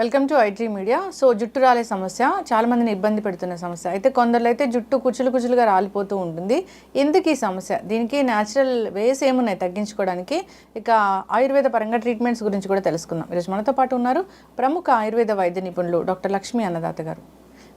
Welcome to IT media. So జుట్టు రాలే సమస్య చాలా మందిని ఇబ్బంది పెడుతున్న సమస్య. అయితే కొందరు అయితే జుట్టు కుచులు కుచులుగా రాలిపోతూ ఉంటుంది. ఎందుకు ఈ సమస్య? దీనికి న్యాచురల్ వేస్ ఏమున్నాయి తగ్గించుకోవడానికి? ఇక ఆయుర్వేద పరంగా ట్రీట్మెంట్స్ గురించి కూడా తెలుసుకుందాం. ఈరోజు మనతో పాటు ఉన్నారు ప్రముఖ ఆయుర్వేద వైద్య నిపుణులు డాక్టర్ లక్ష్మీ అన్నదాత గారు.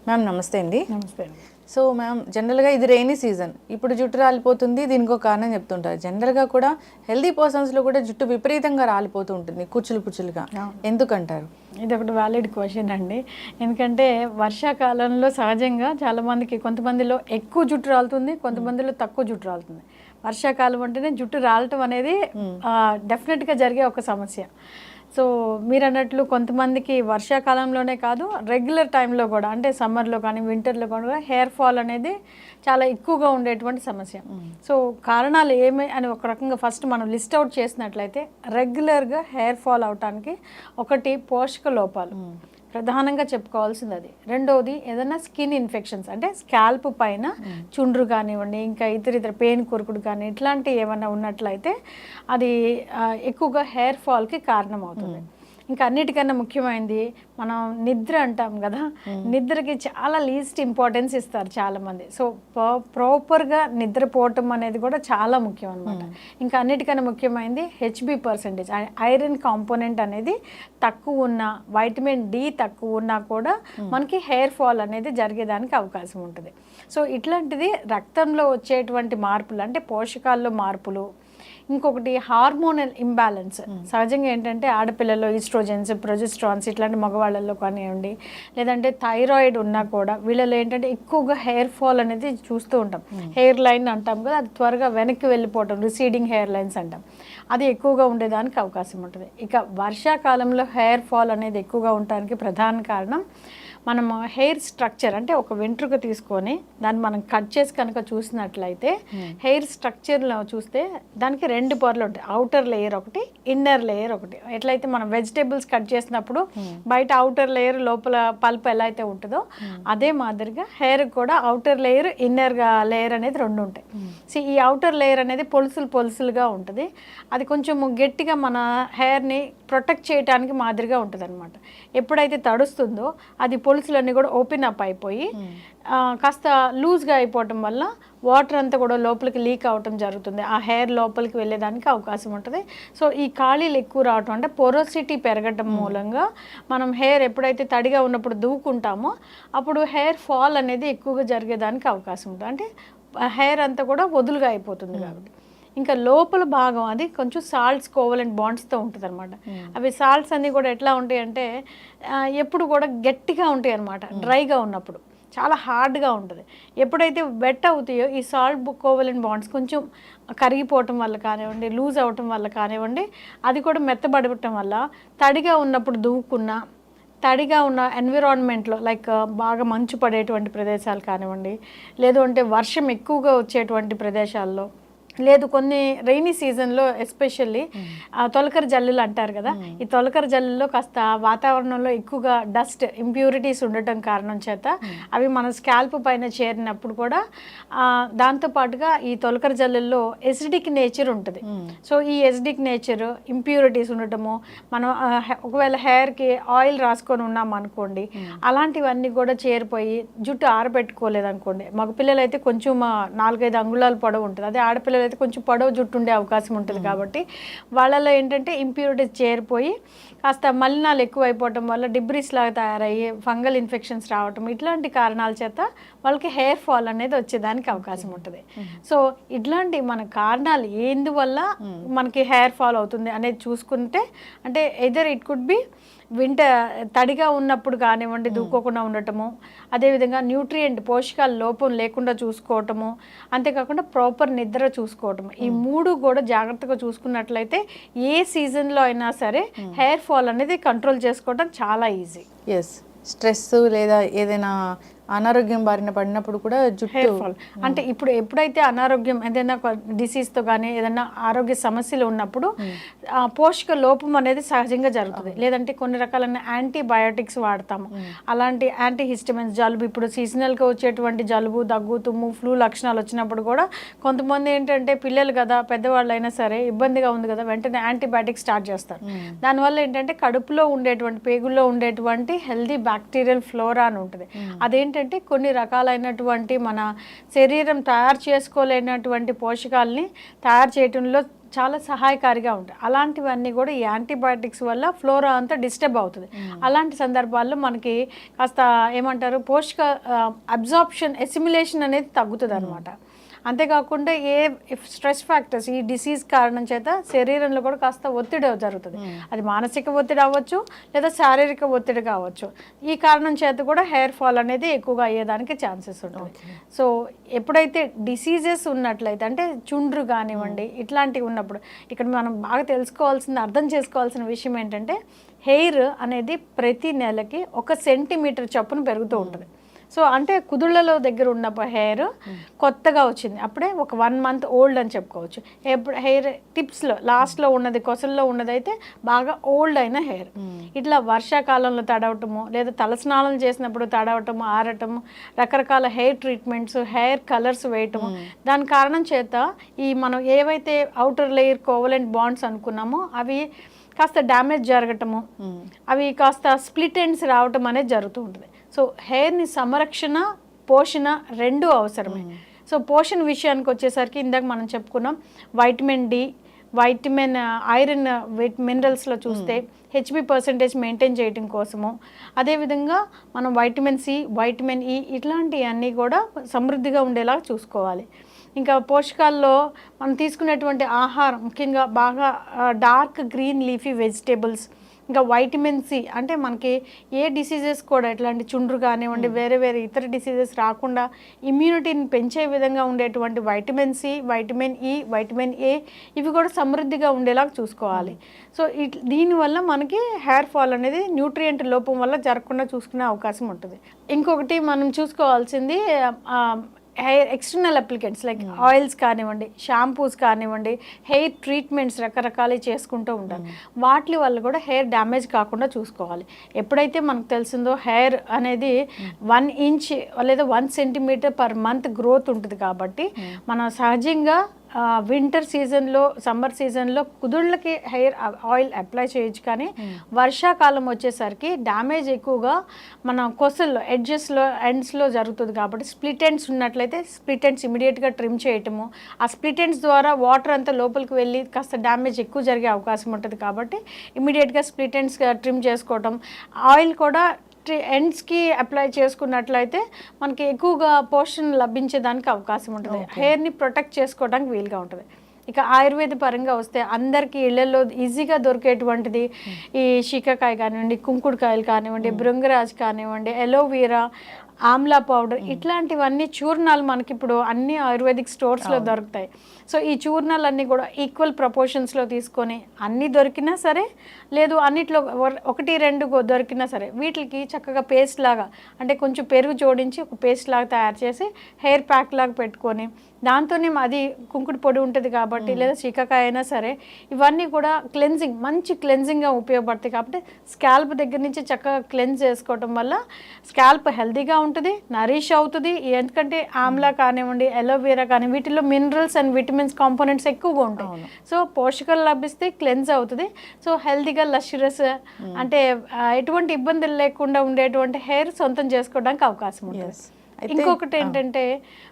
మ్యామ్ నమస్తే అండి. నమస్తే అండి. సో మ్యామ్ జనరల్గా ఇది రెయినీ సీజన్ ఇప్పుడు జుట్టు రాలిపోతుంది దీనికి ఒక కారణం చెప్తుంటారు. జనరల్గా కూడా హెల్దీ పర్సన్స్లో కూడా జుట్టు విపరీతంగా రాలిపోతూ ఉంటుంది కుచ్చులు కుచ్చులుగా. ఎందుకంటారు? ఇది ఒకటి వ్యాలిడ్ క్వశ్చన్ అండి. ఎందుకంటే వర్షాకాలంలో సహజంగా చాలా మందికి కొంతమందిలో ఎక్కువ జుట్టు రాలుతుంది కొంతమందిలో తక్కువ జుట్టు రాలుతుంది. వర్షాకాలం అంటేనే జుట్టు రాలటం అనేది డెఫినెట్గా జరిగే ఒక సమస్య. సో మీరు అన్నట్లు కొంతమందికి వర్షాకాలంలోనే కాదు రెగ్యులర్ టైంలో కూడా అంటే సమ్మర్లో కానీ వింటర్లో కూడా హెయిర్ ఫాల్ అనేది చాలా ఎక్కువగా ఉండేటువంటి సమస్య. సో కారణాలు ఏమి అని ఒక రకంగా ఫస్ట్ మనం లిస్ట్ అవుట్ చేసినట్లయితే రెగ్యులర్గా హెయిర్ ఫాల్ అవటానికి ఒకటి పోషక లోపాలు. ప్రధానంగా చెప్పుకోవాల్సింది అది రెండవది ఏదైనా స్కిన్ ఇన్ఫెక్షన్స్ అంటే స్కాల్ప్ పైన చుండ్రు కానివ్వండి ఇంకా ఇతర ఇతర పెయిన్ కొరుకుడు కానీ ఇట్లాంటివి ఏమైనా ఉన్నట్లయితే అది ఎక్కువగా హెయిర్ ఫాల్కి కారణం అవుతుంది ఇంకా అన్నిటికన్నా ముఖ్యమైనది మనం నిద్ర అంటాం కదా నిద్రకి చాలా లీస్ట్ ఇంపార్టెన్స్ ఇస్తారు చాలా మంది సో ప్రాపర్గా నిద్రపోవటం అనేది కూడా చాలా ముఖ్యం అనమాట ఇంకా అన్నిటికన్నా ముఖ్యమైనది హెచ్బి పర్సంటేజ్ ఐరన్ కాంపోనెంట్ అనేది తక్కువ ఉన్న వైటమిన్ డి తక్కువ ఉన్నా కూడా మనకి హెయిర్ ఫాల్ అనేది జరిగేదానికి అవకాశం ఉంటుంది. సో ఇట్లాంటిది రక్తంలో వచ్చేటువంటి మార్పులు అంటే పోషకాల్లో మార్పులు ఇంకొకటి హార్మోనల్ ఇంబ్యాలెన్స్. సహజంగా ఏంటంటే ఆడపిల్లల్లో ఈస్ట్రోజన్స్ ప్రొజెస్ట్రాన్స్ ఇట్లాంటి మగవాళ్ళల్లో కానివ్వండి లేదంటే థైరాయిడ్ ఉన్నా కూడా వీళ్ళలో ఏంటంటే ఎక్కువగా హెయిర్ ఫాల్ అనేది చూస్తూ ఉంటాం. హెయిర్ లైన్ అంటాం కదా అది త్వరగా వెనక్కి వెళ్ళిపోవటం రిసీడింగ్ హెయిర్ లైన్స్ అంటాం. అది ఎక్కువగా ఉండేదానికి అవకాశం ఉంటుంది. ఇక వర్షాకాలంలో హెయిర్ ఫాల్ అనేది ఎక్కువగా ఉండడానికి ప్రధాన కారణం మనం హెయిర్ స్ట్రక్చర్ అంటే ఒక వెంట్రుక తీసుకొని దాన్ని మనం కట్ చేసి కనుక చూసినట్లయితే హెయిర్ స్ట్రక్చర్లో చూస్తే దానికి రెండు పొరలు ఉంటాయి. అవుటర్ లేయర్ ఒకటి ఇన్నర్ లేయర్ ఒకటి. ఎట్లయితే మనం వెజిటేబుల్స్ కట్ చేసినప్పుడు బయట అవుటర్ లేయర్ లోపల పల్ప్ ఎలా అయితే ఉంటుందో అదే మాదిరిగా హెయిర్ కూడా అవుటర్ లేయర్ ఇన్నర్ లేయర్ అనేది రెండు ఉంటాయి. సో ఈ అవుటర్ లేయర్ అనేది పొలుసులు పొలుసులుగా ఉంటుంది. అది కొంచెం గట్టిగా మన హెయిర్ని ప్రొటెక్ట్ చేయడానికి మాదిరిగా ఉంటుంది అనమాట ఎప్పుడైతే తడుస్తుందో అది పొలుసులన్నీ కూడా ఓపెన్ అప్ అయిపోయి కాస్త లూజ్గా అయిపోవటం వల్ల వాటర్ అంతా కూడా లోపలికి లీక్ అవటం జరుగుతుంది. ఆ హెయిర్ లోపలికి వెళ్ళేదానికి అవకాశం ఉంటుంది. సో ఈ ఖాళీలు ఎక్కువ రావటం అంటే పొరోసిటీ పెరగటం మూలంగా మనం హెయిర్ ఎప్పుడైతే తడిగా ఉన్నప్పుడు దూకుంటామో అప్పుడు హెయిర్ ఫాల్ అనేది ఎక్కువగా జరిగేదానికి అవకాశం ఉంటుంది. అంటే హెయిర్ అంతా కూడా వదులుగా అయిపోతుంది కాబట్టి. ఇంకా లోపల భాగం అది కొంచెం సాల్ట్స్ కోవలెంట్ బాండ్స్తో ఉంటుంది అనమాట అవి సాల్ట్స్ అన్నీ కూడా ఎట్లా ఉంటాయి అంటే ఎప్పుడు కూడా గట్టిగా ఉంటాయి అనమాట డ్రైగా ఉన్నప్పుడు. చాలా హార్డ్గా ఉంటుంది. ఎప్పుడైతే వెట్ అవుతాయో ఈ సాల్ట్ కోవలెంట్ బాండ్స్ కొంచెం కరిగిపోవటం వల్ల కానివ్వండి లూజ్ అవటం వల్ల కానివ్వండి అది కూడా మెత్తబడటం వల్ల తడిగా ఉన్నప్పుడు దువ్వుకున్నా తడిగా ఉన్న ఎన్విరాన్మెంట్లో లైక్ బాగా మంచు పడేటువంటి ప్రదేశాలు కానివ్వండి లేదు అంటే వర్షం ఎక్కువగా వచ్చేటువంటి ప్రదేశాల్లో లేదు కొన్ని రైనీ సీజన్లో ఎస్పెషల్లీ తొలకరి జల్లులు అంటారు కదా ఈ తొలకరి జల్లులో కాస్త వాతావరణంలో ఎక్కువగా డస్ట్ ఇంప్యూరిటీస్ ఉండటం కారణం చేత అవి మన స్కాల్ప్ పైన చేరినప్పుడు కూడా ఆ, దాంతో పాటుగా ఈ తొలకరి జల్లుల్లో ఎసిడిక్ నేచర్ ఉంటుంది. సో ఈ ఎసిడిక్ నేచర్ ఇంప్యూరిటీస్ ఉండటము మనం ఒకవేళ హెయిర్కి ఆయిల్ రాసుకొని ఉన్నాం అనుకోండి అలాంటివన్నీ కూడా చేరిపోయి జుట్టు ఆరబెట్టుకోలేదు అనుకోండి మగపిల్లలు అయితే కొంచెం నాలుగైదు అంగుళాలు పొడవు ఉంటుంది అదే ఆడపిల్లలు అయితే కొంచెం పొడవు జుట్టు ఉండే అవకాశం ఉంటుంది కాబట్టి వాళ్ళలో ఏంటంటే ఇంప్యూరిటీస్ చేరిపోయి కాస్త మలినాలు ఎక్కువ అయిపోవటం వల్ల డిబ్రీస్ లాగా తయారయ్యి ఫంగల్ ఇన్ఫెక్షన్స్ రావటం ఇట్లాంటి కారణాల చేత వాళ్ళకి హెయిర్ ఫాల్ అనేది వచ్చేదానికి అవకాశం ఉంటుంది. సో ఇట్లాంటి మన కారణాలు ఎందువల్ల మనకి హెయిర్ ఫాల్ అవుతుంది అనేది చూసుకుంటే అంటే either it could be winter తడిగా ఉన్నప్పుడు కానివ్వండి దూకోకుండా ఉండటము అదేవిధంగా న్యూట్రియంట్ పోషకాల లోపం లేకుండా చూసుకోవటము అంతేకాకుండా ప్రాపర్ నిద్ర చూసుకోవటము ఈ మూడు కూడా జాగ్రత్తగా చూసుకున్నట్లయితే ఏ సీజన్లో అయినా సరే హెయిర్ ఫాల్ అనేది కంట్రోల్ చేసుకోవడం చాలా ఈజీ ఎస్ స్ట్రెస్ లేదా ఏదైనా అనారోగ్యం బారిన పడినప్పుడు కూడా జుట్టు ఫాల్ అంటే ఇప్పుడు ఎప్పుడైతే అనారోగ్యం ఏదైనా డిసీజ్తో కానీ ఏదైనా ఆరోగ్య సమస్యలు ఉన్నప్పుడు పోషక లోపం అనేది సహజంగా జరుగుతుంది. లేదంటే కొన్ని రకాలైన యాంటీబయోటిక్స్ వాడతాము. అలాంటి యాంటీ హిస్టమిన్స్ జలుబు ఇప్పుడు సీజనల్గా వచ్చేటువంటి జలుబు దగ్గు తుమ్ము ఫ్లూ లక్షణాలు వచ్చినప్పుడు కూడా కొంతమంది ఏంటంటే పిల్లలు కదా పెద్దవాళ్ళు అయినా సరే ఇబ్బందిగా ఉంది కదా వెంటనే యాంటీబయాటిక్స్ స్టార్ట్ చేస్తారు. దానివల్ల ఏంటంటే కడుపులో ఉండేటువంటి పేగుల్లో ఉండేటువంటి హెల్దీ బ్యాక్టీరియల్ ఫ్లోరా అని ఉంటుంది. అదేంటంటే కొన్ని రకాలైనటువంటి మన శరీరం తయారు చేసుకోలేనటువంటి పోషకాలని తయారు చేయటంలో చాలా సహాయకారిగా ఉంటాయి. అలాంటివన్నీ కూడా ఈ యాంటీబయాటిక్స్ వల్ల ఫ్లోరా అంతా డిస్టర్బ్ అవుతుంది. అలాంటి సందర్భాల్లో మనకి కాస్త ఏమంటారు పోషక అబ్జార్ప్షన్ ఎసిమిలేషన్ అనేది తగ్గుతుంది అనమాట అంతేకాకుండా ఏ స్ట్రెస్ ఫ్యాక్టర్స్ ఈ డిసీజ్ కారణం చేత శరీరంలో కూడా కాస్త ఒత్తిడి జరుగుతుంది. అది మానసిక ఒత్తిడి అవ్వచ్చు లేదా శారీరక ఒత్తిడి కావచ్చు. ఈ కారణం చేత కూడా హెయిర్ ఫాల్ అనేది ఎక్కువగా అయ్యేదానికి ఛాన్సెస్ ఉంటుంది సో ఎప్పుడైతే డిసీజెస్ ఉన్నట్లయితే అంటే చుండ్రు కానివ్వండి ఇట్లాంటివి ఉన్నప్పుడు ఇక్కడ మనం బాగా తెలుసుకోవాల్సింది అర్థం చేసుకోవాల్సిన విషయం ఏంటంటే హెయిర్ అనేది ప్రతి నెలకి ఒక సెంటీమీటర్ చొప్పున పెరుగుతూ ఉంటుంది. సో అంటే కుదుళ్ళలో దగ్గర ఉన్న హెయిర్ కొత్తగా వచ్చింది. అప్పుడే ఒక వన్ మంత్ ఓల్డ్ అని చెప్పుకోవచ్చు. ఎప్పుడు హెయిర్ టిప్స్లో లాస్ట్లో ఉన్నది కొసల్లో ఉన్నది అయితే బాగా ఓల్డ్ అయిన హెయిర్ ఇట్లా వర్షాకాలంలో తడవటము లేదా తలస్నానం చేసినప్పుడు తడవటము ఆరటము రకరకాల హెయిర్ ట్రీట్మెంట్స్ హెయిర్ కలర్స్ వేయటము. దాని కారణం చేత ఈ మనం ఏవైతే అవుటర్ లేయర్ కోవలెంట్ బాండ్స్ అనుకున్నామో అవి కాస్త డ్యామేజ్ జరగటము అవి కాస్త స్ప్లిట్ ఎండ్స్ రావటం అనేది జరుగుతూ ఉంటుంది. సో హెయిర్ని సంరక్షణ పోషణ రెండు అవసరమే. సో పోషణ విషయానికి వచ్చేసరికి ఇందాక మనం చెప్పుకున్నాం వైటమిన్ డి వైటమిన్ ఐరన్ మినరల్స్లో చూస్తే హెచ్బి పర్సంటేజ్ మెయింటైన్ చేయడం కోసము. అదేవిధంగా మనం వైటమిన్ సి వైటమిన్ ఈ ఇట్లాంటివన్నీ కూడా సమృద్ధిగా ఉండేలా చూసుకోవాలి. ఇంకా పోషకాల్లో మనం తీసుకునేటువంటి ఆహారం ముఖ్యంగా బాగా డార్క్ గ్రీన్ లీఫీ వెజిటేబుల్స్ ఇంకా వైటమిన్ సి అంటే మనకి ఏ డిసీజెస్ కూడా ఇట్లాంటి చుండ్రు కానివ్వండి వేరే వేరే ఇతర డిసీజెస్ రాకుండా ఇమ్యూనిటీని పెంచే విధంగా ఉండేటువంటి vitamin C vitamin E vitamin A ఇవి కూడా సమృద్ధిగా ఉండేలాగా చూసుకోవాలి. సో ఇట్ దీనివల్ల మనకి హెయిర్ ఫాల్ అనేది న్యూట్రియంట్ లోపం వల్ల జరగకుండా చూసుకునే అవకాశం ఉంటుంది. ఇంకొకటి మనం చూసుకోవాల్సింది hair external applicants like oils కానివ్వండి షాంపూస్ కానివ్వండి హెయిర్ ట్రీట్మెంట్స్ రకరకాలు చేసుకుంటూ ఉంటారు. వాటి వల్ల కూడా హెయిర్ డ్యామేజ్ కాకుండా చూసుకోవాలి. ఎప్పుడైతే మనకు తెలిసిందో హెయిర్ అనేది వన్ ఇంచ్ లేదా one centimetre per month growth ఉంటుంది కాబట్టి మనం సహజంగా వింటర్ సీజన్లో సమ్మర్ సీజన్లో కుదుళ్ళకి హెయిర్ ఆయిల్ అప్లై చేయొచ్చు కానీ వర్షాకాలం వచ్చేసరికి డ్యామేజ్ ఎక్కువగా మన కొసల్లో ఎడ్జెస్లో ఎండ్స్లో జరుగుతుంది కాబట్టి స్ప్లిట్ ఎండ్స్ ఉన్నట్లయితే స్ప్లిట్ ఎండ్స్ ఇమీడియట్గా ట్రిమ్ చేయటము. ఆ స్ప్లిట్ ఎండ్స్ ద్వారా వాటర్ అంతా లోపలికి వెళ్ళి కాస్త డ్యామేజ్ ఎక్కువ జరిగే అవకాశం ఉంటుంది కాబట్టి ఇమీడియట్గా స్ప్లిట్ ఎండ్స్ ట్రిమ్ చేసుకోవటం. ఆయిల్ కూడా ఎండ్స్కి అప్లై చేసుకున్నట్లయితే మనకి ఎక్కువగా పోషణ లభించేదానికి అవకాశం ఉంటుంది. హెయిర్ని ప్రొటెక్ట్ చేసుకోవడానికి వీలుగా ఉంటుంది. ఇక ఆయుర్వేద పరంగా వస్తే అందరికీ ఇళ్ళలో ఈజీగా దొరికేటువంటిది ఈ శీకాకాయ కానివ్వండి కుంకుడుకాయలు కానివ్వండి భృంగరాజ్ కానివ్వండి ఎలోవీరా ఆమ్లా పౌడర్ ఇట్లాంటివన్నీ చూర్ణాలు మనకి ఇప్పుడు అన్ని ఆయుర్వేదిక్ స్టోర్స్లో దొరుకుతాయి. సో ఈ చూర్ణాలన్నీ కూడా ఈక్వల్ ప్రపోర్షన్స్లో తీసుకొని అన్నీ దొరికినా సరే లేదు అన్నిట్లో ఒకటి రెండు దొరికినా సరే వీటికి చక్కగా పేస్ట్ లాగా అంటే కొంచెం పెరుగు జోడించి ఒక పేస్ట్ లాగా తయారు చేసి హెయిర్ ప్యాక్ లాగా పెట్టుకొని దాంతోనే అది కుంకుడు పొడి ఉంటుంది కాబట్టి లేదా చీకకాయ అయినా సరే ఇవన్నీ కూడా క్లెన్జింగ్ మంచి క్లెన్జింగ్గా ఉపయోగపడతాయి కాబట్టి స్కాల్ప్ దగ్గర నుంచి చక్కగా క్లెన్స్ చేసుకోవటం వల్ల స్కాల్ప్ హెల్తీగా ఉంటుంది నరిష్ అవుతుంది. ఎందుకంటే ఆమ్లా కానివ్వండి ఎలోవేరా కానీ వీటిలో మినరల్స్ అండ్ విటమిన్స్ కాంపోనెంట్స్ ఎక్కువగా ఉంటాయి. సో పోషకాలు లభిస్తే క్లెన్స్ అవుతుంది. సో హెల్తీగా లష్రస్ అంటే ఎటువంటి ఇబ్బందులు లేకుండా ఉండేటువంటి హెయిర్ సొంతం చేసుకోవడానికి అవకాశం ఉంటుంది. ఇంకొకటి ఏంటంటే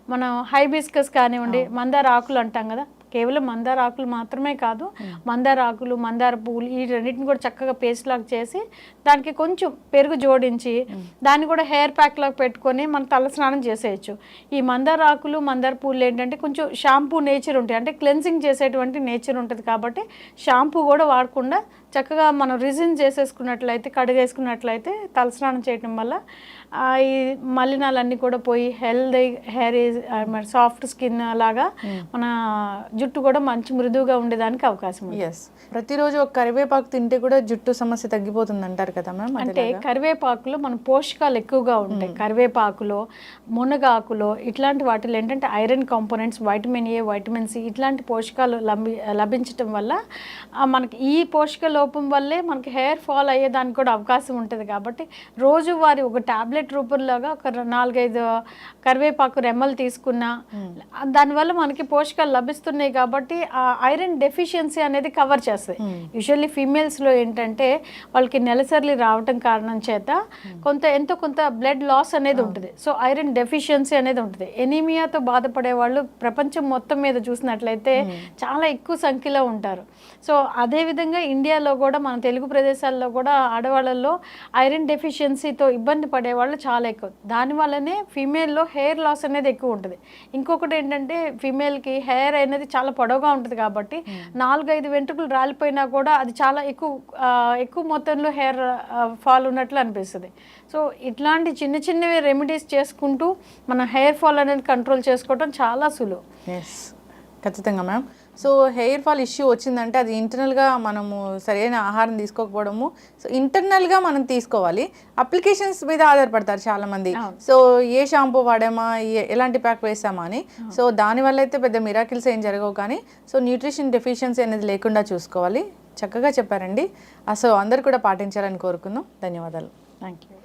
మనం హైబిస్కస్ కానివ్వండి మందార ఆకులు అంటాం కదా కేవలం మందార ఆకులు మాత్రమే కాదు మందార ఆకులు మందార పువ్వులు ఈ రెండింటిని కూడా చక్కగా పేస్ట్ లాగా చేసి దానికి కొంచెం పెరుగు జోడించి దాన్ని కూడా హెయిర్ ప్యాక్ లాగా పెట్టుకొని మనం తల స్నానం చేసేయచ్చు. ఈ మందార ఆకులు మందార పువ్వులు ఏంటంటే కొంచెం షాంపూ నేచర్ ఉంటాయి. అంటే క్లెన్సింగ్ చేసేటువంటి నేచర్ ఉంటుంది కాబట్టి షాంపూ కూడా వాడకుండా చక్కగా మనం రిజిన్ చేసేసుకున్నట్లయితే కడిగేసుకున్నట్లయితే తలస్నానం చేయడం వల్ల ఈ మలినాలన్నీ కూడా పోయి హెల్దీ హెయిర్ సాఫ్ట్ స్కిన్ లాగా మన జుట్టు కూడా మంచి మృదువుగా ఉండేదానికి అవకాశం ఉంది. ఎస్ ప్రతిరోజు ఒక కరివేపాకు తింటే కూడా జుట్టు సమస్య తగ్గిపోతుంది అంటారు కదా మ్యామ్ అంటే కరివేపాకులో మన పోషకాలు ఎక్కువగా ఉంటాయి. కరివేపాకులో మునగాకులో ఇట్లాంటి వాటిలో ఏంటంటే iron components vitamin A vitamin C ఇట్లాంటి పోషకాలు లభి లభించటం వల్ల మనకి ఈ పోషక లోపం వల్లే మనకి హెయిర్ ఫాల్ అయ్యేదానికి కూడా అవకాశం ఉంటుంది కాబట్టి రోజువారీ ఒక టాబ్లెట్ రూపంలాగా ఒక నాలుగైదు కరివేపాకు రెమ్మలు తీసుకున్నా. దానివల్ల మనకి పోషకాలు లభిస్తున్నాయి కాబట్టి ఆ ఐరన్ డెఫిషియన్సీ అనేది కవర్ చేస్తాయి. యూజువల్లీ ఫీమేల్స్లో ఏంటంటే వాళ్ళకి నెలసరిలు రావటం కారణం చేత కొంత ఎంతో కొంత బ్లడ్ లాస్ అనేది ఉంటుంది. సో ఐరన్ డెఫిషియన్సీ అనేది ఉంటుంది. ఎనీమియాతో బాధపడే వాళ్ళు ప్రపంచం మొత్తం మీద చూసినట్లయితే చాలా ఎక్కువ సంఖ్యలో ఉంటారు. సో అదేవిధంగా ఇండియాలో కూడా మన తెలుగు ప్రదేశాల్లో కూడా ఆడవాళ్ళల్లో ఐరన్ డెఫిషియన్సీతో ఇబ్బంది పడే వాళ్ళు చాలా ఎక్కువ. దానివల్లనే ఫీమేల్లో హెయిర్ లాస్ అనేది ఎక్కువ ఉంటుంది. ఇంకొకటి ఏంటంటే ఫీమేల్కి హెయిర్ అనేది చాలా పొడవుగా ఉంటుంది కాబట్టి నాలుగైదు వెంట్రుకలు రాలిపోయినా కూడా అది చాలా ఎక్కువ ఎక్కువ మొత్తంలో హెయిర్ ఫాల్ ఉన్నట్లు అనిపిస్తుంది. సో ఇట్లాంటి చిన్న చిన్నవి రెమెడీస్ చేసుకుంటూ మన హెయిర్ ఫాల్ అనేది కంట్రోల్ చేసుకోవడం చాలా సులువు. ఎస్ ఖచ్చితంగా ma'am so hair fall issue వచ్చిందంటే అది ఇంటర్నల్గా మనము సరైన ఆహారం తీసుకోకపోవడము. సో ఇంటర్నల్గా మనం తీసుకోవాలి. అప్లికేషన్స్ మీద ఆధారపడతారు చాలామంది. సో ఏ షాంపూ వాడామా ఎలాంటి ప్యాక్ వేసామా అని. సో దానివల్ల అయితే పెద్ద మిరాకిల్స్ ఏం జరగవు కానీ సో న్యూట్రిషన్ డెఫిషియన్సీ అనేది లేకుండా చూసుకోవాలి. చక్కగా చెప్పారండి. సో అందరు కూడా పాటించాలని కోరుకుందాం. ధన్యవాదాలు. Thank you.